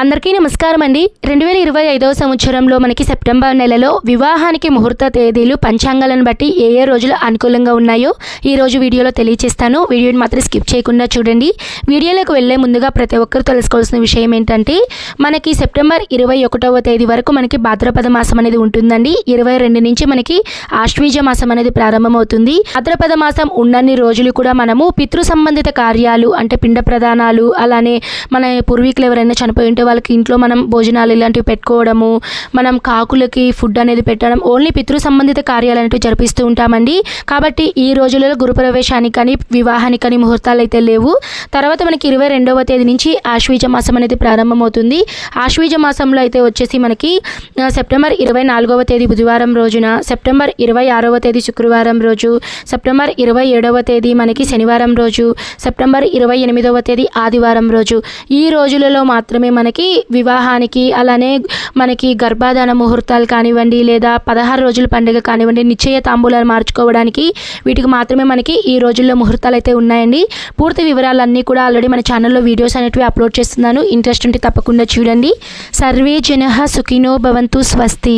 అందరికీ నమస్కారం అండి. రెండు వేల ఇరవై ఐదవ సంవత్సరంలో మనకి సెప్టెంబర్ నెలలో వివాహానికి ముహూర్త తేదీలు పంచాంగాలను బట్టి ఏ ఏ రోజులు అనుకూలంగా ఉన్నాయో ఈ రోజు వీడియోలో తెలియచేస్తాను. వీడియోని మాత్రం స్కిప్ చేయకుండా చూడండి. వీడియోలోకి వెళ్ళే ముందుగా ప్రతి ఒక్కరు తెలుసుకోవాల్సిన విషయం ఏంటంటే మనకి సెప్టెంబర్ ఇరవై ఒకటవ తేదీ వరకు మనకి భాద్రపద మాసం అనేది ఉంటుందండి. ఇరవై రెండు నుంచి మనకి ఆశ్వీజ మాసం అనేది ప్రారంభమవుతుంది. భాద్రపద మాసం ఉన్నన్ని రోజులు కూడా మనము పితృ సంబంధిత కార్యాలు అంటే పిండ ప్రదానాలు అలానే మన పూర్వీకులు ఎవరైనా చనిపోయి ఉంటే వాళ్ళకి ఇంట్లో మనం భోజనాలు ఇలాంటివి పెట్టుకోవడము మనం కాకులకి ఫుడ్ అనేది పెట్టడం ఓన్లీ పితృ సంబంధిత కార్యాలు అనేవి జరిపిస్తూ ఉంటామండి. కాబట్టి ఈ రోజులలో గురుప్రవేశానికి కానీ వివాహానికి కానీ ముహూర్తాలు అయితే లేవు. తర్వాత మనకి ఇరవై రెండవ తేదీ నుంచి ఆశ్వీజ మాసం అనేది ప్రారంభమవుతుంది. ఆశ్వీజ మాసంలో అయితే వచ్చేసి మనకి సెప్టెంబర్ ఇరవై నాలుగవ తేదీ బుధవారం రోజున సెప్టెంబర్ ఇరవై ఆరవ తేదీ శుక్రవారం రోజు సెప్టెంబర్ ఇరవై ఏడవ తేదీ మనకి శనివారం రోజు సెప్టెంబర్ ఇరవై ఎనిమిదవ తేదీ ఆదివారం రోజు. ఈ రోజులలో మాత్రమే మాత్రమే మనకి వివాహానికి అలానే మనకి గర్భాధాన ముహూర్తాలు కానివ్వండి లేదా పదహారు రోజుల పండుగ కానివ్వండి నిశ్చయ తాంబూలాలు మార్చుకోవడానికి వీటికి మాత్రమే మనకి ఈ రోజుల్లో ముహూర్తాలు అయితే ఉన్నాయండి. పూర్తి వివరాలన్నీ కూడా ఆల్రెడీ మన ఛానల్లో వీడియోస్ అనేటివి అప్లోడ్ చేస్తున్నాను. ఇంట్రెస్ట్ ఉంటే తప్పకుండా చూడండి. సర్వే జన సుఖినో భవంతు స్వస్తి.